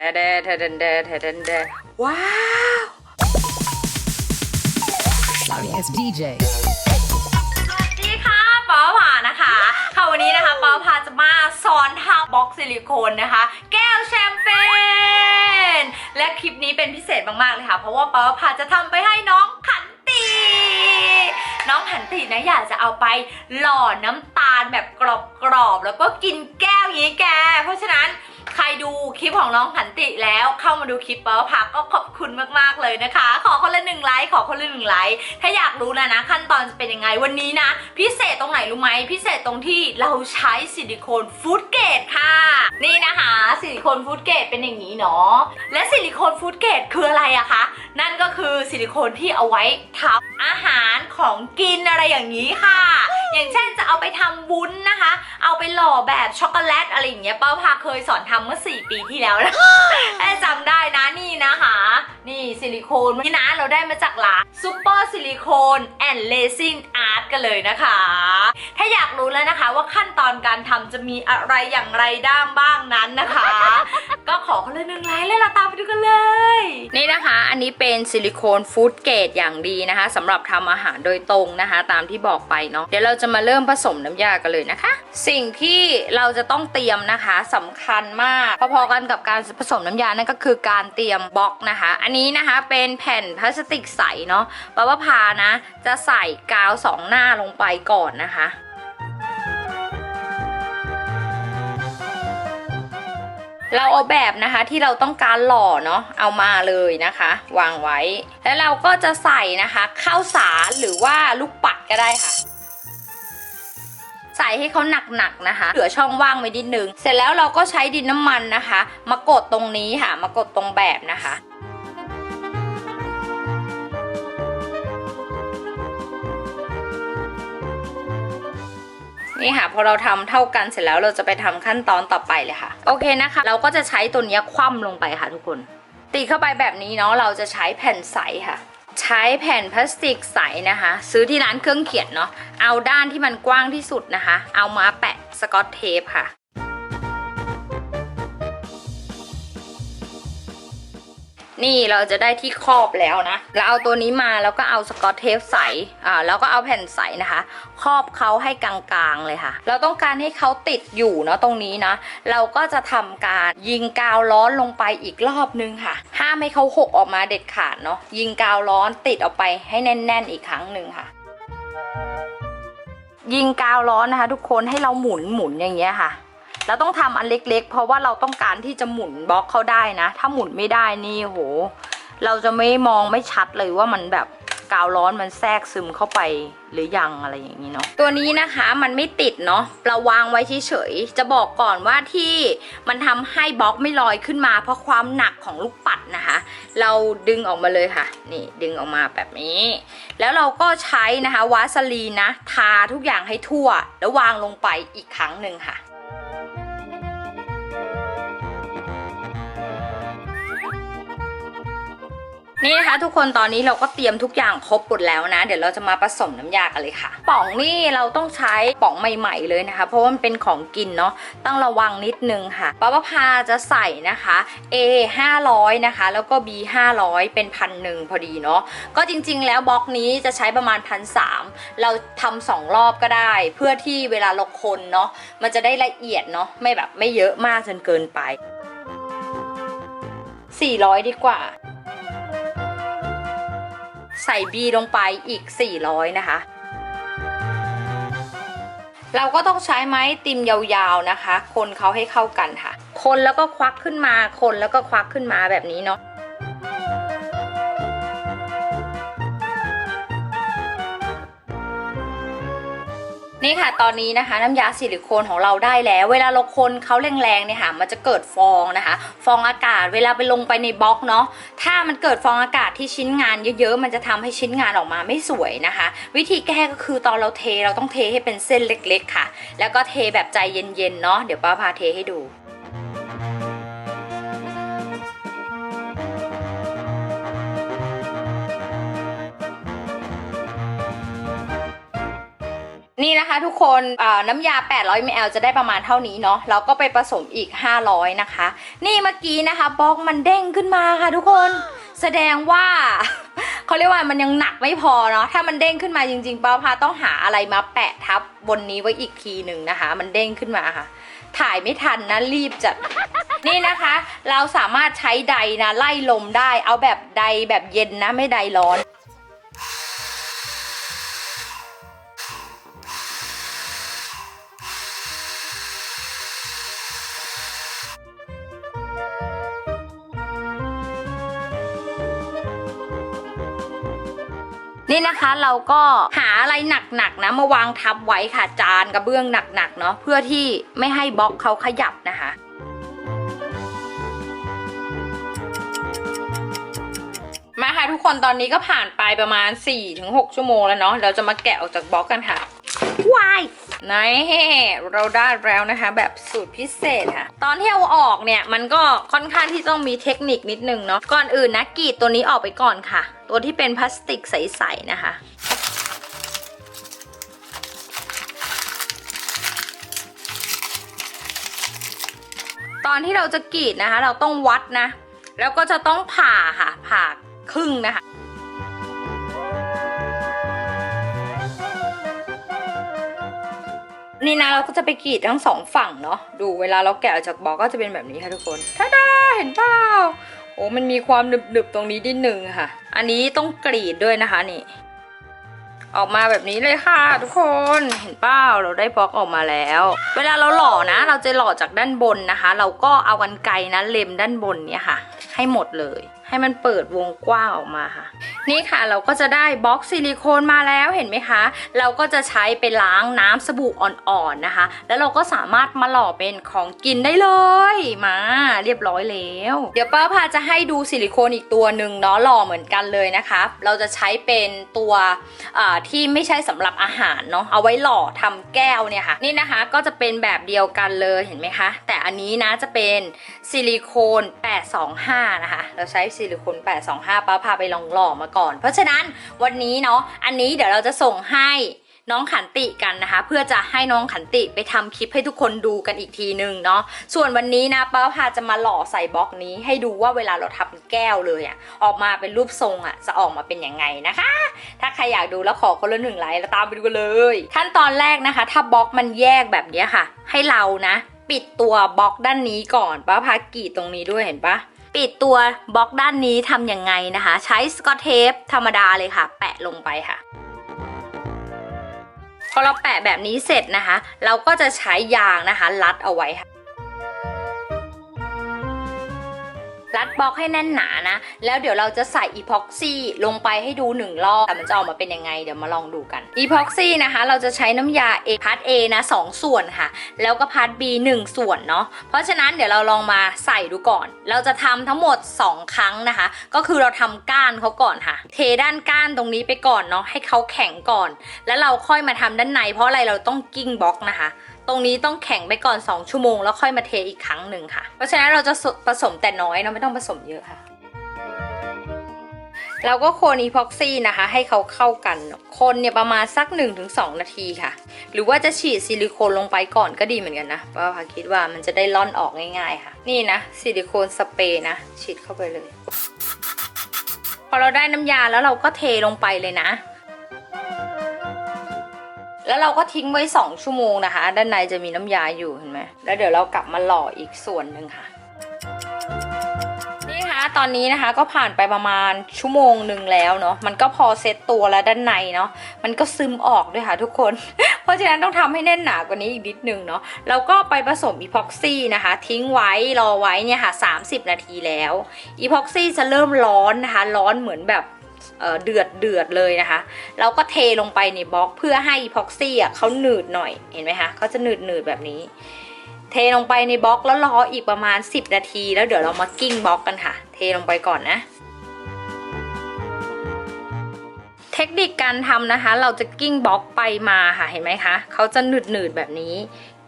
แดดแดดแดดแดดแดดแดดว้าว Sorry, it's DJ. สวัสดีค่ะป๊อผานะคะ ค่ะวันนี้นะคะป๊อพาจะมาสอนทำบล็อกซิลิโคนนะคะ แก้วแชมเปญ และคลิปนี้เป็นพิเศษมาก ๆ เลยค่ะ เพราะว่าป๊อพาจะทำไปให้น้องขันตี น้องขันตินะอยากจะเอาไปหล่อน้ำตาลแบบกรอบๆ แล้วก็กินแก้วอย่างนี้แก เพราะฉะนั้น ใครดูคลิปของน้องขันติแล้วเข้ามาดูคลิปป๊อพักก็ขอบคุณมากๆเลยนะคะ ขอคนละหนึ่งไลค์ขอคนละหนึ่งไลค์ถ้าอยากรู้นะนะ ขั้นตอนจะเป็นยังไงวันนี้นะ พิเศษตรงไหนรู้ไหมพิเศษตรงที่เราใช้ซิลิโคนฟูดเกรดค่ะ นี่นะคะซิลิโคนฟูดเกรดเป็นอย่างนี้เนาะและซิลิโคนฟูดเกรดคืออะไรอะคะนั่นก็คือซิลิโคนที่เอาไว้ทำอาหารของกินอะไรอย่างนี้ค่ะ อย่างเช่นจะเอาไปทำวุ้นนะคะ เอาไปหล่อแบบช็อกโกแลตอะไรอย่างเงี้ยป้าพาเคยสอนทำเมื่อ 4 ปีที่แล้วนะถ้าจำได้นะนี่นะคะ นี่ซิลิโคนนี่นะเราได้มาจากร้านซูเปอร์ซิลิโคนแอนเลซินอาร์ตกันเลยนะคะ ถ้าอยากรู้แล้วนะคะว่าขั้นตอนการทำจะมีอะไรอย่างไรด้ามบ้างนั้นนะคะ ก็ขอคนละหนึ่งไลค์เลยเราตามไปดูกันเลย นี่นะคะ อันนี้เป็นซิลิโคนฟู้ดเกรดอย่างดีนะคะสำหรับทำอาหารโดยตรงนะคะ ตามที่บอกไปเนาะเดี๋ยวเราจะมาเริ่มผสมน้ำยากันเลยนะคะ สิ่งที่เราจะต้องเตรียมนะคะสำคัญมากพอๆกันกับการผสมน้ำยานั่นก็คือการเตรียมบล็อกนะคะ อันนี้นะคะเป็นแผ่นพลาสติกใสเนาะป้าว่าพานะ จะใส่กาวสองหน้าลงไปก่อนนะคะ เราเอาแบบนะคะที่เราต้องการหล่อเนาะเอามาเลยนะคะ วางไว้ แล้วเราก็จะใส่นะคะข้าวสารหรือว่าลูกปัดก็ได้ค่ะ ใส่ให้เขาหนักๆนะคะ เหลือช่องว่างไว้นิดนึง เสร็จแล้วเราก็ใช้ดินน้ำมันนะคะ มากดตรงนี้ค่ะ มากดตรงแบบนะคะ นี่ค่ะพอเราทำเท่ากันเสร็จแล้วเราจะไปทำขั้นตอนต่อไปเลยค่ะ โอเคนะคะ เราก็จะใช้ตัวนี้คว่ำลงไปค่ะทุกคน ตีเข้าไปแบบนี้เนาะเราจะใช้แผ่นใสค่ะใช้แผ่นพลาสติกใสนะคะ ซื้อที่ร้านเครื่องเขียนเนาะเอาด้านที่มันกว้างที่สุดนะคะ เอามาแปะสกอตเทปค่ะ นี่เราจะได้ที่ครอบแล้วนะแล้วเอาตัวนี้มาแล้วก็เอาสกอตเทปใสอ่าแล้วก็เอาแผ่นใสนะคะ ครอบเขาให้กลางๆเลยค่ะ เราต้องการให้เขาติดอยู่เนาะตรงนี้นะ เราก็จะทำการยิงกาวร้อนลงไปอีกรอบนึงค่ะ ห้ามให้เขาหกออกมาเด็ดขาดเนาะยิงกาวร้อนติดออกไปให้แน่น ๆ อีกครั้งหนึ่งค่ะยิงกาวร้อนนะคะ ทุกคนให้เราหมุนหมุนอย่างเงี้ยค่ะ เราต้องทำอันเล็กๆ เพราะว่าเราต้องการที่จะหมุนบล็อกเขาได้นะ ถ้าหมุนไม่ได้นี่โห เราจะไม่มองไม่ชัดเลยว่ามันแบบกาวร้อนมันแทรกซึมเข้าไปหรือยังอะไรอย่างนี้เนาะตัวนี้นะคะมันไม่ติดเนาะเราวางไว้เฉยๆจะบอกก่อนว่าที่มันทำให้บล็อกไม่ลอยขึ้นมา เพราะความหนักของลูกปัดนะคะ เราดึงออกมาเลยค่ะ นี่ดึงออกมาแบบนี้ แล้วเราก็ใช้นะคะวาสลีนนะทาทุกอย่างให้ทั่ว แล้ววางลงไปอีกครั้งหนึ่งค่ะ นี่นะคะทุกคนตอนนี้เราก็เตรียมทุกอย่างครบหมดแล้วนะ เดี๋ยวเราจะมาผสมน้ำยากันเลยค่ะ ป๋องนี่เราต้องใช้ป๋องใหม่ ๆเลยนะคะ เพราะว่ามันเป็นของกินเนาะต้องระวังนิดนึงค่ะป้าป้าพาจะใส่นะคะ A 500นะคะ แล้วก็ B 500เป็นพันหนึ่งพอดีเนาะก็จริงๆ แล้วบล็อกนี้จะใช้ประมาณพันสามเราทำสองรอบก็ได้ เพื่อที่เวลาเราคนเนาะมันจะได้ละเอียดเนาะไม่แบบไม่เยอะมากจนเกินไป 400 ดีกว่า ใส่ B ลงไปอีก 400 นะคะ เราก็ต้องใช้ไม้ติมยาวๆนะคะ คนเขาให้เข้ากันค่ะ คนแล้วก็ควักขึ้นมา คนแล้วก็ควักขึ้นมาแบบนี้เนาะ นี่ค่ะตอนนี้นะคะน้ำยาซิลิโคนของเราได้แล้ว เวลาเราคนเขาแรงๆเนี่ยค่ะมันจะเกิดฟองนะคะ ฟองอากาศเวลาไปลงไปในบล็อกเนาะถ้ามันเกิดฟองอากาศที่ชิ้นงานเยอะๆ มันจะทำให้ชิ้นงานออกมาไม่สวยนะคะ วิธีแก้ก็คือตอนเราเทเราต้องเทให้เป็นเส้นเล็กๆค่ะ แล้วก็เทแบบใจเย็นๆเนาะเดี๋ยวป้าพาเทให้ดู นี่นะคะทุกคนน้ำยา 800 ml จะได้ประมาณเท่านี้เนาะเราก็ไปผสมอีก 500 นะคะ นี่เมื่อกี้นะคะบล็อกมันเด้งขึ้นมาค่ะทุกคนแสดงว่าเขาเรียกว่ามันยังหนักไม่พอเนาะถ้ามันเด้งขึ้นมาจริงๆป้าพาต้องหาอะไรมาแปะทับบนนี้ไว้อีกทีหนึ่งนะคะ มันเด้งขึ้นมาค่ะ ถ่ายไม่ทันนะรีบจัดนี่นะคะ เราสามารถใช้ใดนะไล่ลมได้ เอาแบบใดแบบเย็นนะไม่ใดร้อน นี่นะคะเราก็หาอะไรหนักๆนะมาวางทับไว้ค่ะจานกระเบื้องหนักๆเนาะเพื่อที่ไม่ให้บล็อกเขาขยับนะคะมาค่ะทุกคนตอนนี้ก็ผ่านไปประมาณ 4-6 ชั่วโมงแล้วเนาะเราจะมาแกะออกจากบล็อกกันค่ะวายไหนเราได้แล้วนะคะ แบบสูตรพิเศษค่ะ ตอนที่เอาออกเนี่ยมันก็ค่อนข้างที่ต้องมีเทคนิคนิดนึงเนาะก่อนอื่นนะกรีดตัวนี้ออกไปก่อนค่ะ ตัวที่เป็นพลาสติกใสๆนะคะ ตอนที่เราจะกรีดนะคะ เราต้องวัดนะ แล้วก็จะต้องผ่าค่ะ ผ่าครึ่งนะคะนี่นะเราก็จะไปกรีดทั้งสองฝั่งเนาะดูเวลาเราแกะออกจากบอกก็จะเป็นแบบนี้ค่ะทุกคนท่าดาเห็นเปล่า โอ้มันมีความหนึบๆตรงนี้นิดนึงค่ะ อันนี้ต้องกรีดด้วยนะคะนี่ ออกมาแบบนี้เลยค่ะ ทุกคนเห็นเป้าเราได้บล็อกออกมาแล้ว เวลาเราหล่อนะ เราจะหล่อจากด้านบนนะคะ เราก็เอากันไกลนะเล็มด้านบนเนี่ยค่ะ ให้หมดเลย ให้มันเปิดวงกว้างออกมาค่ะ นี่ค่ะเราก็จะได้บล็อกซิลิโคนมาแล้วเห็นไหมคะ เราก็จะใช้ไปล้างน้ำสบู่อ่อนๆนะคะ แล้วเราก็สามารถมาหล่อเป็นของกินได้เลยมาเรียบร้อยแล้ว เดี๋ยวป้าพาจะให้ดูซิลิโคนอีกตัวหนึ่งเนาะหล่อเหมือนกันเลยนะคะเราจะใช้เป็นตัวที่ไม่ใช่สำหรับอาหารเนาะเอาไว้หล่อทำแก้วเนี่ยค่ะ นี่นะคะก็จะเป็นแบบเดียวกันเลยเห็นไหมคะ แต่อันนี้นะจะเป็นซิลิโคน825นะคะ เราใช้ซิลิโคน825ป้าพาไปลองหล่อมาก่อน เพราะฉะนั้นวันนี้เนาะอันนี้เดี๋ยวเราจะส่งให้น้องขันติกันนะคะ เพื่อจะให้น้องขันติไปทำคลิปให้ทุกคนดูกันอีกทีนึงเนาะส่วนวันนี้นะป้าพาจะมาหล่อใส่บล็อกนี้ ให้ดูว่าเวลาเราทำแก้วเลยอะออกมาเป็นรูปทรงอะจะออกมาเป็นยังไงนะคะ ถ้าใครอยากดูแล้วขอคนละหนึ่งไลค์แล้วตามไปดูกันเลย ขั้นตอนแรกนะคะ ถ้าบล็อกมันแยกแบบนี้ค่ะ ให้เรานะ ปิดตัวบล็อกด้านนี้ก่อนป้าพากรีดตรงนี้ด้วยเห็นปะ ปิดตัวบล็อกด้านนี้ทำยังไงนะคะ ใช้สกอตเทปธรรมดาเลยค่ะ แปะลงไปค่ะพอเราแปะแบบนี้เสร็จนะคะ เราก็จะใช้ยางนะคะรัดเอาไว้ค่ะ รัดบล็อกให้แน่นหนานะ แล้วเดี๋ยวเราจะใส่อีพ็อกซี่ลงไปให้ดูหนึ่งรอบแต่มันจะออกมาเป็นยังไงเดี๋ยวมาลองดูกันอีพ็อกซี่นะคะเราจะใช้น้ำยา A พาร์ท A นะสองส่วนค่ะ แล้วก็พาร์ท B หนึ่งส่วนเนาะเพราะฉะนั้นเดี๋ยวเราลองมาใส่ดูก่อน เราจะทำทั้งหมด 2 ครั้งนะคะ ก็คือเราทำก้านเขาก่อนค่ะ เทด้านก้านตรงนี้ไปก่อนเนาะให้เขาแข็งก่อน แล้วเราค่อยมาทำด้านใน เพราะอะไรเราต้องกิ้งบล็อกนะคะ ตรงนี้ต้องแข็งไปก่อน 2 ชั่วโมงแล้วค่อยมาเทอีกครั้งหนึ่งค่ะ เพราะฉะนั้นเราจะผสมแต่น้อยเนาะไม่ต้องผสมเยอะค่ะ เราก็โคนอีพ็อกซี่นะคะ ให้เขาเข้ากัน คนเนี่ยประมาณสัก 1-2 นาทีค่ะ หรือว่าจะฉีดซิลิโคนลงไปก่อนก็ดีเหมือนกันนะป้าะพาคิดว่ามันจะได้ล่อนออกง่าย ๆค่ะ นี่นะซิลิโคนสเปรย์นะฉีดเข้าไปเลย พอเราได้น้ำยาแล้วเราก็เทลงไปเลยนะ แล้วเราก็ทิ้งไว้ 2 ชั่วโมงนะคะ ด้านในจะมีน้ำยาอยู่เห็นไหมแล้วเดี๋ยวเรากลับมาหล่ออีกส่วนหนึ่งค่ะ นี่ค่ะตอนนี้นะคะก็ผ่านไปประมาณชั่วโมงหนึ่งแล้วเนาะมันก็พอเซ็ตตัวแล้วด้านในเนาะมันก็ซึมออกด้วยค่ะทุกคน เพราะฉะนั้นต้องทำให้แน่นหนากว่านี้อีกนิดนึงเนาะเราก็ไปผสมอีพ็อกซี่นะคะ ทิ้งไว้รอไว้เนี่ยค่ะ30 นาทีแล้วอีพ็อกซี่จะเริ่มร้อนนะคะ ร้อนเหมือนแบบ เเดือดเดือดเลยนะคะเราก็เทลงไปในบล็อกเพื่อให้อีพ็อกซี่อะเขาหนืดหน่อยเห็นไหมคะเขาจะหนืดหนืดแบบนี้ เทลงไปในบล็อกแล้วรออีกประมาณ 10 นาที แล้วเดี๋ยวเรามากิ้งบล็อกกันค่ะ เทลงไปก่อนนะ เทคนิคการทำนะคะ เราจะกิ้งบล็อกไปมาค่ะเห็นไหมคะเขาจะหนืดหนืดแบบนี้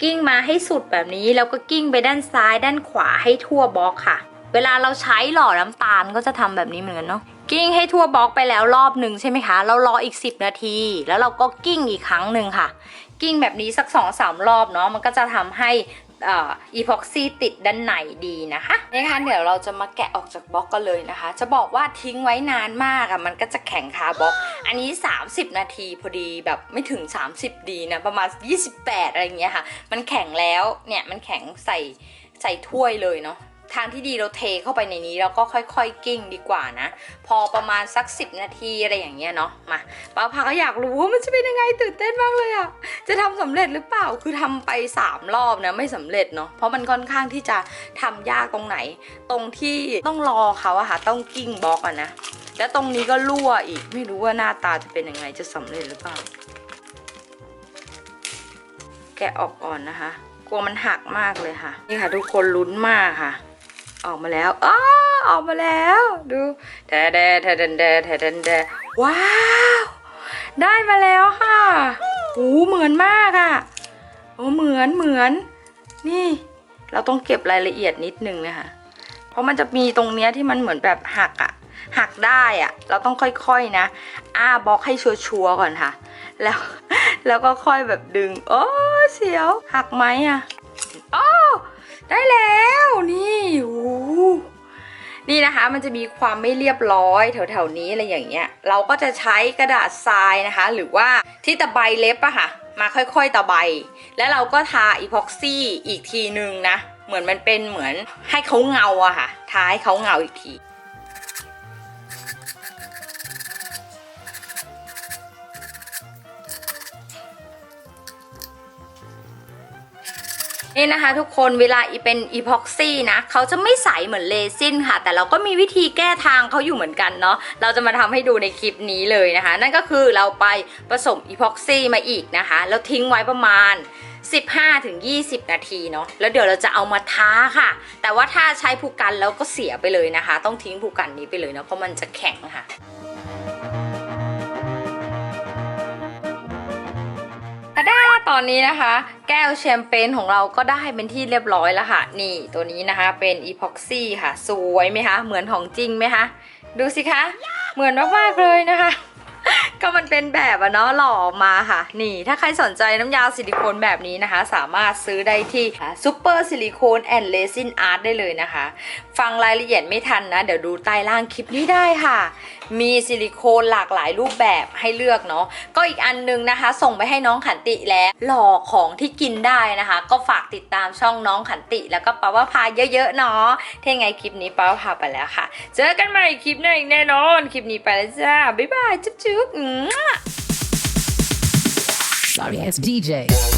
กิ้งมาให้สุดแบบนี้แล้วก็กิ้งไปด้านซ้ายด้านขวาให้ทั่วบล็อกค่ะ เวลาเราใช้หล่อน้ำตาลก็จะทำแบบนี้เหมือนกันเนาะ กิ้งให้ทั่วบล็อกไปแล้วรอบหนึ่งใช่ไหมคะ เรารออีก 10 นาที แล้วเราก็กิ้งอีกครั้งหนึ่งค่ะ กิ้งแบบนี้สัก2อสามรอบเนาะ มันก็จะทำให้อีพ็อกซี่ติดด้านในดีนะคะนี่ค่ะเดี๋ยวเราจะมาแกะออกจากบล็อกกันเลยนะคะ จะบอกว่าทิ้งไว้นานมากอะ่ะมันก็จะแข็งคาบล็อก อันนี้ 30 นาทีพอดีแบบไม่ถึง 30 ดีนะประมาณ 28 อะไรอย่างเงี้ยค่ะ มันแข็งแล้วเนี่ยมันแข็งใส่ใส่ถ้วยเลยเนาะ ทางที่ดีเราเทเข้าไปในนี้แล้วก็ค่อยๆกิ้งดีกว่านะ พอประมาณสัก 10 นาทีอะไรอย่างเงี้ยเนาะมาป้าพาก็อยากรู้ว่ามันจะเป็นยังไงตื่นเต้นมากเลยอะจะทำสำเร็จหรือเปล่าคือทำไป 3 รอบนะไม่สำเร็จเนาะเพราะมันค่อนข้างที่จะทำยากตรงไหน ตรงที่ต้องรอเขาอะค่ะต้องกิ้งบล็อกอะนะแล้วตรงนี้ก็รั่วอีกไม่รู้ว่าหน้าตาจะเป็นยังไงจะสำเร็จหรือเปล่า แกะออกก่อนนะคะ กลัวมันหักมากเลยค่ะ นี่ค่ะทุกคนลุ้นมากค่ะ ออกมาแล้วอ้อออกมาแล้ว ดูแดแดแดแดแดแดแดว้าว ได้มาแล้วค่ะโอ้เหมือนมากอะโอ้เหมือนเหมือน นี่ เราต้องเก็บรายละเอียดนิดนึงนะคะเพราะมันจะมีตรงเนี้ยที่มันเหมือนแบบหักอะหักได้อะเราต้องค่อยๆนะ อ้าบล็อกให้ชัวร์ๆก่อนค่ะ แล้ว แล้วก็ค่อยแบบดึง โอ้เสียว หักไหมอะโอ้ ได้แล้วนี่โอ้นี่นะคะมันจะมีความไม่เรียบร้อยแถวๆนี้อะไรอย่างเงี้ย เราก็จะใช้กระดาษทรายนะคะ หรือว่าที่ตะไบเล็บอะค่ะ มาค่อยๆตะไบ แล้วเราก็ทาอีพ็อกซี่อีกทีนึงนะ เหมือนมันเป็นเหมือนให้เขาเงาอะค่ะ ทาให้เขาเงาอีกที นี่นะคะทุกคนเวลาอีเป็นอีพ็อกซี่นะเขาจะไม่ใสเหมือนเลซินค่ะ แต่เราก็มีวิธีแก้ทางเขาอยู่เหมือนกันเนาะเราจะมาทำให้ดูในคลิปนี้เลยนะคะ นั่นก็คือเราไปผสมอีพ็อกซี่มาอีกนะคะ แล้วทิ้งไว้ประมาณ15-20 นาทีเนาะแล้วเดี๋ยวเราจะเอามาทาค่ะ แต่ว่าถ้าใช้ผูกกันแล้วก็เสียไปเลยนะคะ ต้องทิ้งผูกกันนี้ไปเลยเนาะเพราะมันจะแข็งค่ะ ตอนนี้นะคะ แก้วแชมเปญของเราก็ได้เป็นที่เรียบร้อยแล้วค่ะ นี่ตัวนี้นะคะเป็นอีพ็อกซี่ค่ะ สวยไหมคะ เหมือนของจริงไหมคะ ดูสิคะ เหมือนมากๆเลยนะคะ ก็มันเป็นแบบอะเนาะหล่อมาค่ะ นี่ถ้าใครสนใจน้ำยาซิลิโคนแบบนี้นะคะ สามารถซื้อได้ที่ซูเปอร์ซิลิโคนแอนด์เลซินอาร์ตได้เลยนะคะ ฟังรายละเอียดไม่ทันนะ เดี๋ยวดูใต้ล่างคลิปนี้ได้ค่ะ มีซิลิโคนหลากหลายรูปแบบให้เลือกเนาะก็อีกอันนึงนะคะ ส่งไปให้น้องขันติแล้วหล่อของที่กินได้นะคะ ก็ฝากติดตามช่องน้องขันติ แล้วก็ป้าว่าพาเยอะๆเนาะถ้าไงคลิปนี้ป้าว่าพาไปแล้วค่ะ เจอกันใหม่คลิปหน้าอีกแน่นอนคลิปนี้ไปแล้วจ้าบ๊ายบายจุ๊บๆ Sorry, it's DJ.